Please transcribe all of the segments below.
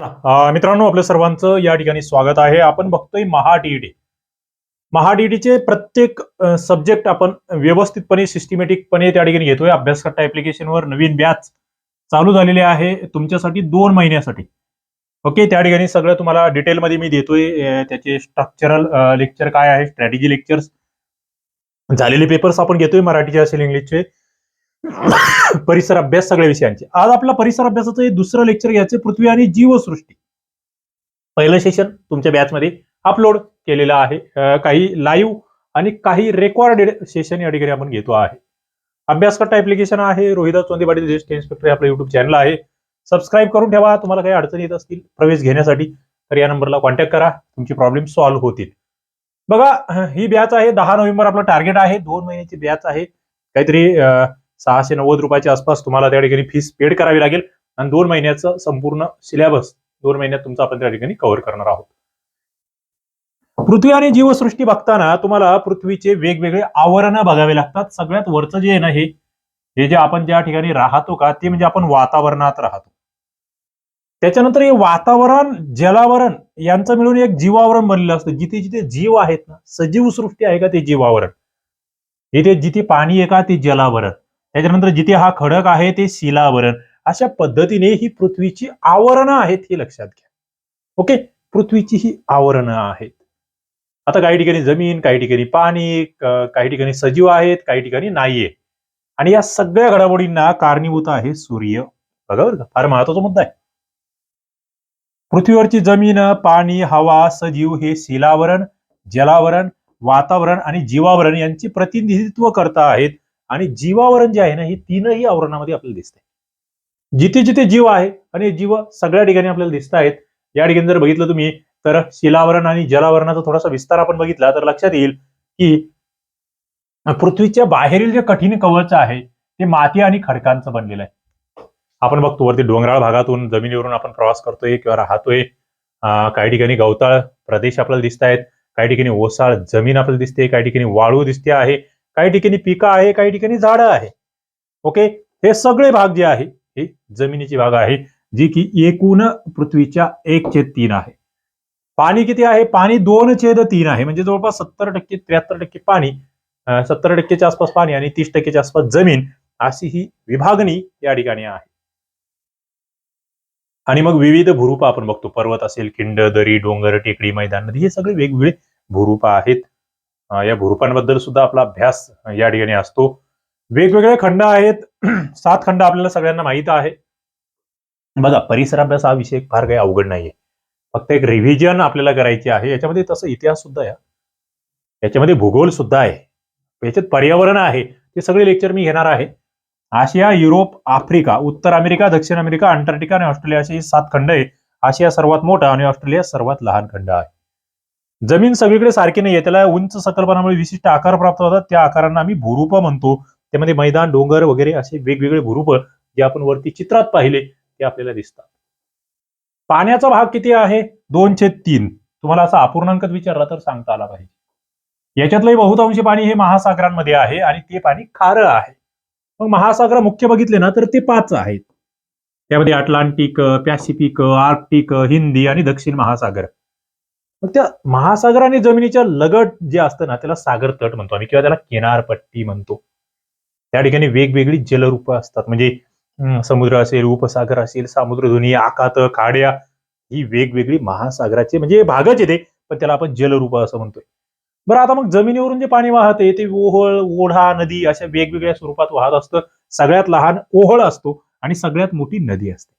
मित्रांनो आपल्या सर्वांचं या ठिकाणी स्वागत आहे. आपण बघतोय महा टीईटी महा प्रत्येक सब्जेक्ट आपण व्यवस्थितपणे सिस्टमॅटिकपणे त्या ठिकाणी घेतोय. अभ्यासकर्ता ऍप्लिकेशनवर नवीन बॅच चालू झालेले आहे. तुमच्यासाठी दोन महिन्यासाठी. ओके त्या ठिकाणी सगळं तुम्हाला डिटेलमध्ये मी देतोय. त्याचे स्ट्रक्चरल लेक्चर काय आहे? स्ट्रॅटेजी लेक्चर्स झालेले पेपर्स आपण घेतोय मराठीचे असेल इंग्लिशचे. परिसर अभ्यास सगळ्या विषयांचे. आज आपला परिसर अभ्यासाचं हे दुसरं लेक्चर घ्यायचं पृथ्वी आणि जीवसृष्टी. पहिलं सेशन तुमच्या बॅचमध्ये अपलोड केलेलं आहे. काही लाईव्ह आणि काही रेकॉर्डेड सेशन या ठिकाणी आपण घेतो आहे. अभ्यासकर्ता ऍप्लिकेशन आहे रोहिदास चोंदे पाटील ज्येष्ठ इन्स्पेक्टर आपलं युट्यूब चॅनल आहे. सबस्क्राईब करून ठेवा तुम्हाला काही अडचणी येत असतील प्रवेश घेण्यासाठी तर या नंबरला कॉन्टॅक्ट करा तुमची प्रॉब्लेम सॉल्व्ह होतील. बघा ही बॅच आहे दहा नोव्हेंबर आपलं टार्गेट आहे दोन महिन्याची बॅच आहे. काहीतरी सहाशे नव्वद रुपयाच्या आसपास तुम्हाला त्या ठिकाणी फीस पेड करावी लागेल. आणि दोन महिन्याचं संपूर्ण सिलेबस दोन महिन्यात तुमचं आपण त्या ठिकाणी कव्हर करणार आहोत. पृथ्वी आणि जीवसृष्टी बघताना तुम्हाला पृथ्वीचे वेगवेगळे आवरण बघावे लागतात. सगळ्यात वरचं जे आहे ना हे हे जे आपण ज्या ठिकाणी राहतो का ते म्हणजे आपण वातावरणात राहतो. त्याच्यानंतर हे वातावरण जलावरण यांचं मिळून एक जीवावरण बनलेलं असतं. जिथे जिथे जीव आहेत ना सजीव सृष्टी आहे का ते जीवावरण. इथे जिथे पाणी आहे का ते जलावरण. त्याच्यानंतर जिथे हा खडक आहे ते शिलावरण. अशा पद्धतीने ही पृथ्वीची आवरणं आहेत हे लक्षात घ्या. ओके? पृथ्वीची ही आवरणं आहेत. आता काही ठिकाणी जमीन काही ठिकाणी पाणी काही ठिकाणी सजीव आहेत काही ठिकाणी नाहीये. आणि या सगळ्या घडामोडींना कारणीभूत आहे सूर्य. बघा बरं का फार महत्त्वाचा मुद्दा आहे. पृथ्वीवरची जमीन पाणी हवा सजीव हे शिलावरण जलावरण वातावरण आणि जीवावरण यांचे प्रतिनिधित्व करता आहेत. आणि जीवावरण जे आहे ना हे तीनही आवरणामध्ये आपल्याला दिसते जिथे जिथे जीव आहे आणि जीव सगळ्या ठिकाणी आपल्याला दिसत आहेत या ठिकाणी जर बघितलं तुम्ही तर शिलावरण आणि जलावरणाचा थोडासा विस्तार आपण बघितला तर लक्षात येईल की पृथ्वीच्या बाहेरील जे कठीण कवच आहे ते माती आणि खडकांचं बनलेलं आहे. आपण बघतो वरती डोंगराळ भागातून जमिनीवरून आपण प्रवास करतोय किंवा राहतोय. काही ठिकाणी गवताळ प्रदेश आपल्याला दिसत आहेत काही ठिकाणी ओसाळ जमीन आपल्याला दिसते काही ठिकाणी वाळू दिसते आहे. काही ठिकाणी पिकं आहे काही ठिकाणी झाडं आहे. ओके? हे सगळे भाग जे आहे हे जमिनीची भाग आहे जी की एकूण पृथ्वीच्या एक छेद तीन आहे. पाणी किती आहे? पाणी दोन छेद तीन आहे. म्हणजे जवळपास सत्तर टक्के त्र्याहत्तर टक्के पाणी सत्तर टक्केच्या आसपास पाणी आणि तीस टक्केच्या आसपास जमीन अशी ही विभागणी या ठिकाणी आहे. आणि मग विविध भूरूप आपण बघतो. पर्वत असेल खिंड दरी डोंगर टेकडी मैदान नदी हे सगळे वेगवेगळे भूरूप आहेत. या भूरूपांबद्दल सुद्धा आपला अभ्यास या ठिकाणी असतो. वेगवेगळे खंड आहेत. सात खंड आपल्याला सगळ्यांना माहीत आहे. बघा परिसर अभ्यास हा विषय फार काही अवघड नाहीये. फक्त एक रिव्हिजन आपल्याला करायची आहे. याच्यामध्ये तसं इतिहास सुद्धा आहे. याच्यामध्ये भूगोल सुद्धा आहे. याच्यात पर्यावरण आहे. ते सगळे लेक्चर मी घेणार आहे. आशिया युरोप आफ्रिका उत्तर अमेरिका दक्षिण अमेरिका अंटार्क्टिका आणि ऑस्ट्रेलिया असे सात खंड आहे आशिया सर्वात मोठा आणि ऑस्ट्रेलिया सर्वात लहान खंड आहे. जमीन सगळीकडे सारखी नाहीये. त्याला उंच सकलपणामुळे विशिष्ट आकार प्राप्त होतात. त्या आकारांना आम्ही भूरूप म्हणतो. त्यामध्ये मैदान डोंगर वगैरे असे वेगवेगळे भूरूप जे आपण वरती चित्रात पाहिले ते आपल्याला दिसतात. पाण्याचा भाग किती आहे? दोनशे तीन. तुम्हाला असा अपूर्णांकच विचारला तर सांगता आला पाहिजे. याच्यातलंही बहुतांशी पाणी हे महासागरांमध्ये आहे आणि ते पाणी खारं आहे. मग महासागर मुख्य बघितले ना तर ते पाच आहेत. त्यामध्ये अटलांटिक पॅसिफिक आर्क्टिक हिंदी आणि दक्षिण महासागर. मग त्या महासागर आणि जमिनीच्या लगट जे असतं ना त्याला सागर तट म्हणतो आम्ही किंवा त्याला किनारपट्टी म्हणतो. त्या ठिकाणी वेगवेगळी जलरूप असतात. म्हणजे समुद्र असेल उपसागर असेल समुद्रधुनी आखात खाड्या ही वेगवेगळी महासागराचे म्हणजे भागच येते पण त्याला आपण जलरूप असं म्हणतोय. बरं आता मग जमिनीवरून जे पाणी वाहते ते ओहळ ओढा नदी अशा वेगवेगळ्या स्वरूपात वाहत असतं. सगळ्यात लहान ओहळ असतो आणि सगळ्यात मोठी नदी असते.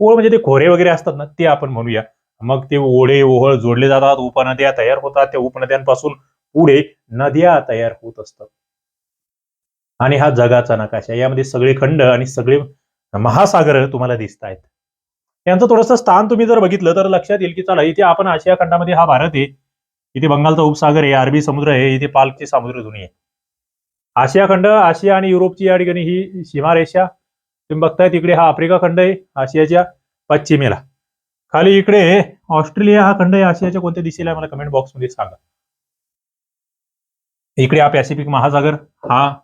ओहळ म्हणजे ते खोरे वगैरे असतात ना ते आपण म्हणूया. मग ते ओढे ओहळ जोडले जातात उपनद्या तयार होतात. त्या उपनद्यांपासून पुढे नद्या तयार होत असतात. आणि हा जगाचा नकाशा यामध्ये सगळे खंड आणि सगळे महासागर तुम्हाला दिसत आहेत. यांचं थोडंसं स्थान तुम्ही जर बघितलं तर लक्षात येईल की चला इथे आपण आशिया खंडामध्ये हा भारत आहे. इथे बंगालचा उपसागर आहे अरबी समुद्र आहे इथे पालची समुद्रधुनी आहे. आशिया खंड आशिया आणि युरोपची या ठिकाणी ही सीमारेषा. तुम्ही बघताय तिकडे हा आफ्रिका खंड आहे आशियाच्या पश्चिमेला. खाली इकडे ऑस्ट्रेलिया हा खंड आहे. आशियाच्या कोणत्या दिशेला आहे? मला कमेंट बॉक्समध्ये सांगा. इकडे हा पॅसिफिक महासागर. हा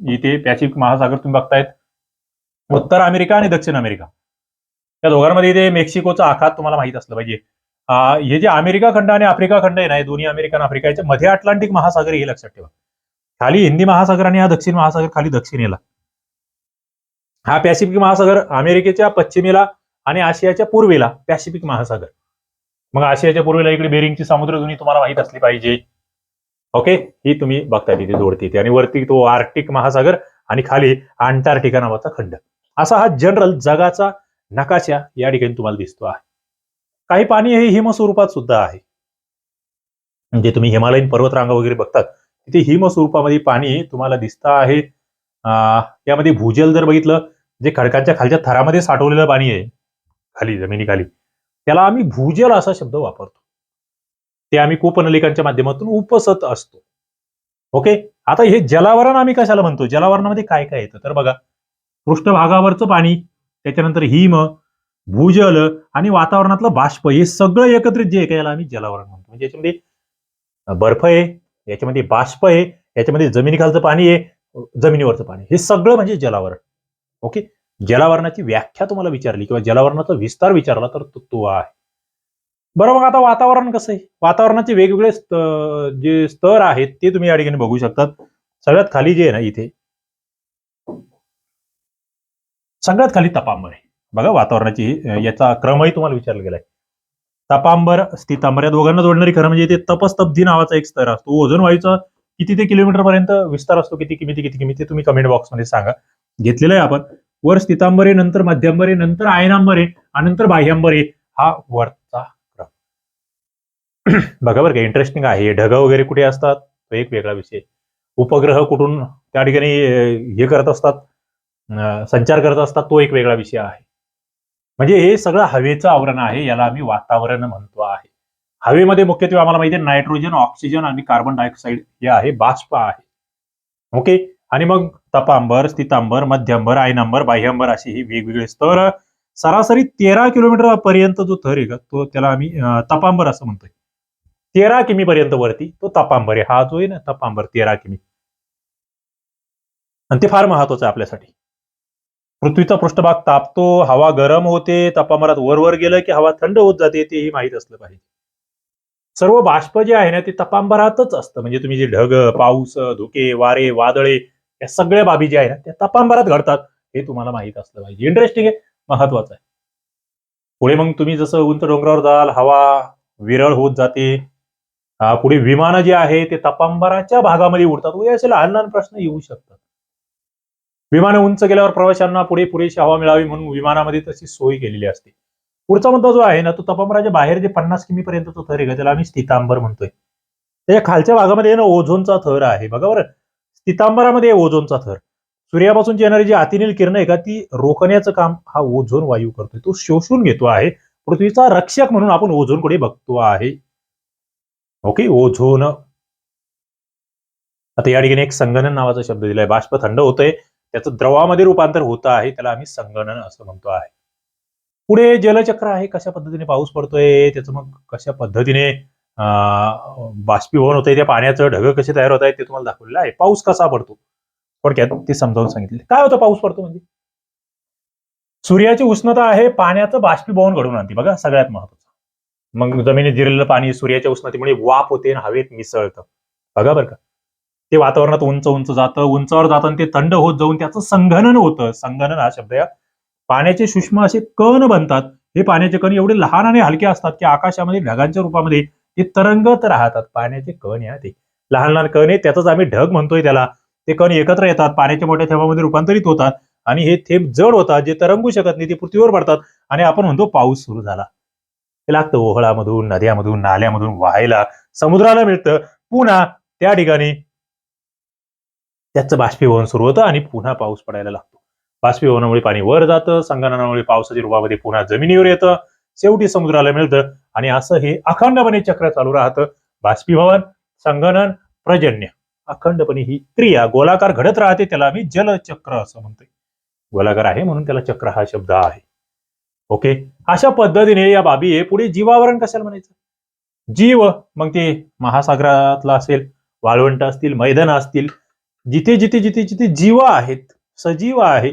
इथे पॅसिफिक महासागर तुम्ही बघतायत. उत्तर अमेरिका आणि दक्षिण अमेरिका. या दोघांमध्ये इथे मेक्सिकोचा आखात तुम्हाला माहीत असलं पाहिजे. हे जे अमेरिका खंड आणि आफ्रिका खंड आहे ना हे दोन्ही अमेरिका आणि आफ्रिका याच्या मध्ये अटलांटिक महासागर हे लक्षात ठेवा. खाली हिंदी महासागर आणि हा दक्षिण महासागर खाली दक्षिणेला. हा पॅसिफिक महासागर अमेरिकेच्या पश्चिमेला आणि आशियाच्या पूर्वेला पॅसिफिक महासागर. मग आशियाच्या पूर्वेला इकडे बेरिंगची समुद्रधुनी तुम्हाला माहीत असली पाहिजे. ओके ही तुम्ही बघताय तिथे जोडते आणि वरती तो आर्टिक महासागर आणि खाली अंटार्क्टिका नावाचा खंड. असा हा जनरल जगाचा नकाशा या ठिकाणी तुम्हाला दिसतो आहे. काही पाणी हे हिम स्वरूपात सुद्धा आहे. म्हणजे तुम्ही हिमालयीन पर्वतरांगा वगैरे बघतात तिथे हिम स्वरूपामध्ये पाणी तुम्हाला दिसतं आहे. यामध्ये भूजल जर बघितलं जे खडकांच्या खालच्या थरामध्ये साठवलेलं पाणी आहे खाली जमिनीखाली त्याला आम्ही भूजल असा शब्द वापरतो. ते आम्ही कूपनलिकांच्या माध्यमातून उपसत असतो. ओके? आता हे जलावरण आम्ही कशाला म्हणतो? जलावरणामध्ये काय काय येतं? तर बघा पृष्ठभागावरचं पाणी त्याच्यानंतर हिम भूजल आणि वातावरणातलं बाष्प हे सगळं एकत्रित जे आहे का याला आम्ही जलावरण म्हणतो. म्हणजे याच्यामध्ये बर्फ आहे याच्यामध्ये बाष्प आहे याच्यामध्ये जमिनीखालचं पाणी आहे जमिनीवरचं पाणी. हे सगळं म्हणजे जलावरण. ओके? जलावरणाची व्याख्या तुम्हाला विचारली किंवा जलावरणाचा विस्तार विचारला तर तो आहे. बरं मग आता वातावरण कसं आहे? वातावरणाचे वेगवेगळे जे स्तर आहेत ते तुम्ही या ठिकाणी बघू शकतात. सगळ्यात खाली जे आहे ना इथे. सगळ्यात खाली तपांबर आहे. बघा वातावरणाची याचा क्रमही तुम्हाला विचारला गेलाय. तपांबर स्थितांबर या दोघांना जोडणारी खरं म्हणजे इथे तपस्तब्धी नावाचा एक स्तर असतो. ओझोन वायूचा किती ते किलोमीटर पर्यंत विस्तार असतो किती किमी ते किती किमी ते तुम्ही कमेंट बॉक्समध्ये सांगा. घेतलेलं आहे आपण. वर स्थितांबरे नंतर मध्यंबरे नंतर आयनांबरे आणि नंतर बाह्यांबरे हा वरचा क्रम. बघा बरं का इंटरेस्टिंग आहे. ढग वगैरे कुठे असतात? तो एक वेगळा विषय उपग्रह कुठून त्या ठिकाणी हे करत असतात संचार करत असतात तो एक वेगळा विषय आहे. म्हणजे हे सगळं हवेचं आवरण आहे याला आम्ही वातावरण म्हणतो आहे. हवेमध्ये मुख्यत्वे आम्हाला माहिती आहे नायट्रोजन ऑक्सिजन आणि कार्बन डायऑक्साईड हे आहे बाष्प आहे. ओके आणि मग तपांबर स्थितांबर मध्यंबर आयनांबर बाह्यांबर अशी ही वेगवेगळे स्तर. सरासरी तेरा किलोमीटर पर्यंत जो थर आहे का तो त्याला आम्ही तपांबर असं म्हणतोय. तेरा किमी पर्यंत वरती तो तपांबर आहे. हा जो आहे ना तपांबर तेरा किमी. आणि ते फार महत्वाचं आहे आपल्यासाठी. पृथ्वीचा पृष्ठभाग तापतो हवा गरम होते तपांबरात वर वर गेलं की हवा थंड होत जाते तेही माहीत असलं पाहिजे. सर्व बाष्प जे आहे ना ते तपांबरातच असतं. म्हणजे तुम्ही जे ढग पाऊस धुके वारे वादळे या सगळ्या बाबी ज्या आहेत ना त्या तपांबरात घडतात हे तुम्हाला माहीत असलं पाहिजे. इंटरेस्टिंग आहे महत्वाचं आहे. पुढे मग तुम्ही जसं उंच डोंगरावर जाल हवा विरळ होत जाते. पुढे विमानं जे आहे ते तपांबराच्या भागामध्ये उडतात. उद्या असे लहान लहान प्रश्न येऊ शकतात. विमानं उंच गेल्यावर प्रवाशांना पुढे पुरेशी हवा मिळावी म्हणून विमानामध्ये तशी सोय केलेली असते. पुढचा मुद्दा जो आहे ना तो तपांबराच्या बाहेर जे पन्नास किमी पर्यंतचा थर आहे त्याला आम्ही स्थितांबर म्हणतोय. त्याच्या खालच्या भागामध्ये ना ओझोनचा थर आहे. बघा बरं स्थितांबरामध्ये ओझोनचा थर. सूर्यापासूनची येणारी जी अतिनील किरण आहे का ती रोखण्याचं काम हा ओझोन वायू करतोय. तो शोषून घेतो आहे. पृथ्वीचा रक्षक म्हणून आपण ओझोनकडे बघतो आहे. Okay ozone. आता या ठिकाणी एक संगणन नावाचा शब्द दिलाय. बाष्प थंड होतंय. त्याचं द्रवामध्ये रूपांतर होत आहे. त्याला आम्ही संगणन असं म्हणतो आहे. पुढे जलचक्र आहे. कशा पद्धतीने पाऊस पडतोय? त्याचं मग कशा पद्धतीने बाष्पीभवन होतंय त्या पाण्याचं ढग कसे तयार होत आहेत ते तुम्हाला दाखवलेलं आहे. पाऊस कसा पडतो? थोडक्यात ते समजावून सांगितले. काय होतं पाऊस पडतो म्हणजे? सूर्याची उष्णता आहे पाण्याचं बाष्पीभवन घडवून आणते. बघा सगळ्यात महत्वाचं मग जमिनीत जिरलेलं पाणी सूर्याच्या उष्णतेमुळे वाफ होते आणि हवेत मिसळतं. बघा बरं का. ते वातावरणात उंच उंच जातं उंचावर जातं आणि ते थंड होत जाऊन त्याचं संघनन होतं. संघनन हा शब्द या. पाण्याचे सूक्ष्म असे कण बनतात. हे पाण्याचे कण एवढे लहान आणि हलके असतात की आकाशामध्ये ढगांच्या रूपामध्ये ते तरंगत राहतात पाण्याचे कण या ते. लहान लहान कण आहे त्याच आम्ही ढग म्हणतोय त्याला. ते कण एकत्र येतात पाण्याच्या मोठ्या थेंबामध्ये रूपांतरित होतात आणि हे थेंब जड होतात जे तरंगू शकत नाही ते पृथ्वीवर पडतात आणि आपण म्हणतो पाऊस सुरू झाला. ते लागतं ओहळामधून नद्यामधून नाल्यामधून व्हायला समुद्राला मिळतं. पुन्हा त्या ठिकाणी त्याचं बाष्पीभवन सुरू होतं आणि पुन्हा पाऊस पडायला लागतो. बाष्पीभवनामुळे पाणी वर जातं संगणनामुळे पावसाच्या रूपामध्ये पुन्हा जमिनीवर येतं. शेवटी समुद्राला मिळतं. आणि असं हे अखंडपणे चक्र चालू राहतं. बाष्पीभवन संगणन प्रजन्य. अखंडपणे ही क्रिया गोलाकार घडत राहते त्याला आम्ही जलचक्र असं म्हणतोय. गोलाकार आहे म्हणून त्याला चक्र हा शब्द आहे. ओके? अशा पद्धतीने या बाबी आहे पुढे जीवावरण कशाला म्हणायचं? जीव मग ते महासागरातला असेल वाळवंट असतील मैदान असतील जिथे जिथे जिथे जिथे जीव आहेत सजीव आहे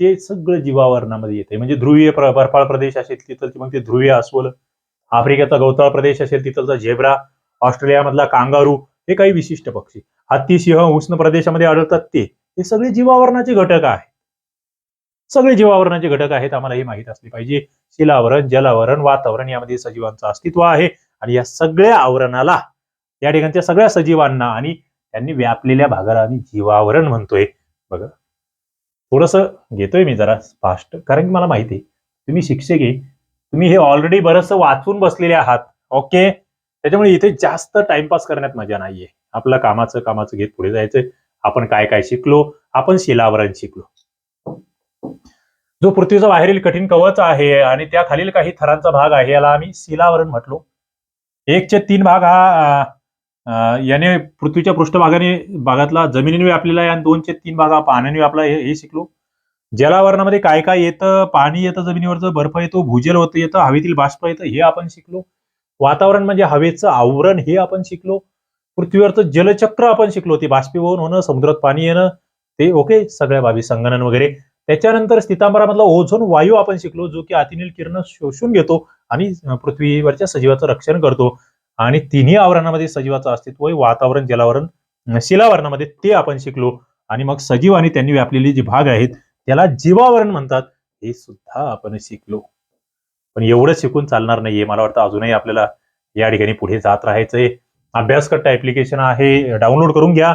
ते सगळं जीवावरणामध्ये येते म्हणजे ध्रुवीय बर्फाळ प्रदेश असेल तिथलची मग ते ध्रुवीय अस्वल आफ्रिकेचा गवताळ प्रदेश असेल तिथलचा झेब्रा ऑस्ट्रेलियामधला कांगारू हे काही विशिष्ट पक्षी. हत्ती सिंह उष्ण प्रदेशामध्ये आढळतात ते. हे सगळे जीवावरणाचे घटक आहेत. सगळे जीवावरणाचे घटक आहेत आम्हाला हे माहीत असले पाहिजे. शिलावरण जलावरण वातावरण यामध्ये सजीवांचं अस्तित्व आहे. आणि या सगळ्या आवरणाला या ठिकाणच्या सगळ्या सजीवांना आणि त्यांनी व्यापलेल्या भागाला आम्ही जीवावरण म्हणतोय. बघा. थोडस घेतोय मी जरा फास्ट कारण की मला माहिती आहे तुम्ही शिक्षक तुम्ही हे ऑलरेडी बरंचसं वाचून बसलेले आहात. ओके त्याच्यामुळे इथे जास्त टाइमपास करण्यात मजा नाहीये. आपलं कामाचं कामाचं घेत पुढे जायचंय. आपण काय काय शिकलो? आपण शिलावरण शिकलो. जो पृथ्वीचा बाहेरील कठीण कवच आहे आणि त्या खालील काही थरांचा भाग आहे याला आम्ही शिलावरण म्हटलो. एकचे तीन भाग हा याने पृथ्वीच्या पृष्ठभागाने भागातला जमिनीने व्यापलेला आहे आणि दोनचे तीन भागा पाण्याने व्यापला हे हे शिकलो. जलावरणामध्ये काय काय येतं? पाणी येतं जमिनीवरचं बर्फ येतो भूजल होतं येतं हवेतील बाष्प येतं हे आपण शिकलो. वातावरण म्हणजे हवेचं आवरण हे आपण शिकलो. पृथ्वीवरचं जलचक्र आपण शिकलो. ते बाष्पीभवन होणं समुद्रात पाणी येणं ते ओके सगळ्या बाबी संगणन वगैरे. त्याच्यानंतर स्थितांबरामधला ओझोन वायू आपण शिकलो जो की अतिनील किरण शोषून घेतो आणि पृथ्वीवरच्या सजीवाचं रक्षण करतो. आणि तिन्ही आवरणामध्ये सजीवाचं अस्तित्व आहे. वातावरण जलावरण शिलावरणामध्ये ते आपण शिकलो. आणि मग सजीव आणि त्यांनी व्यापलेले जे भाग आहेत त्याला जीवावरण म्हणतात. हे सुद्धा आपण शिकलो. पण एवढं शिकून चालणार नाहीये. मला वाटतं अजूनही आपल्याला या ठिकाणी पुढे जात राहायचंय. अभ्यासकट्टा ऍप्लिकेशन आहे. डाउनलोड करून घ्या.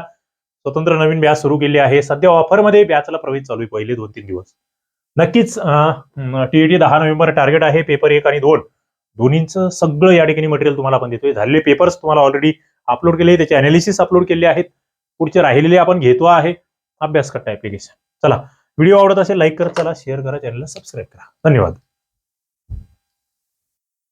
स्वतंत्र नवीन बॅच सुरू केली आहे. सध्या ऑफरमध्ये बॅचला प्रवेश चालू आहे. पहिले दोन तीन दिवस. नक्कीच टीईटी दहा नोव्हेंबर टार्गेट आहे. पेपर एक आणि दोन. दोन्हींचं सगळं या ठिकाणी मटेरियल तुम्हाला आपण देतोय. झालेले पेपर्स तुम्हाला ऑलरेडी अपलोड केले त्याचे अनालिसिस अपलोड केले आहेत. पुढचे राहिलेले आपण घेतो आहे. अभ्यास करता ऍप्लिकेशन चला. व्हिडिओ आवडत असेल लाईक करत चला. शेअर करा. चॅनलला सबस्क्राईब करा. धन्यवाद.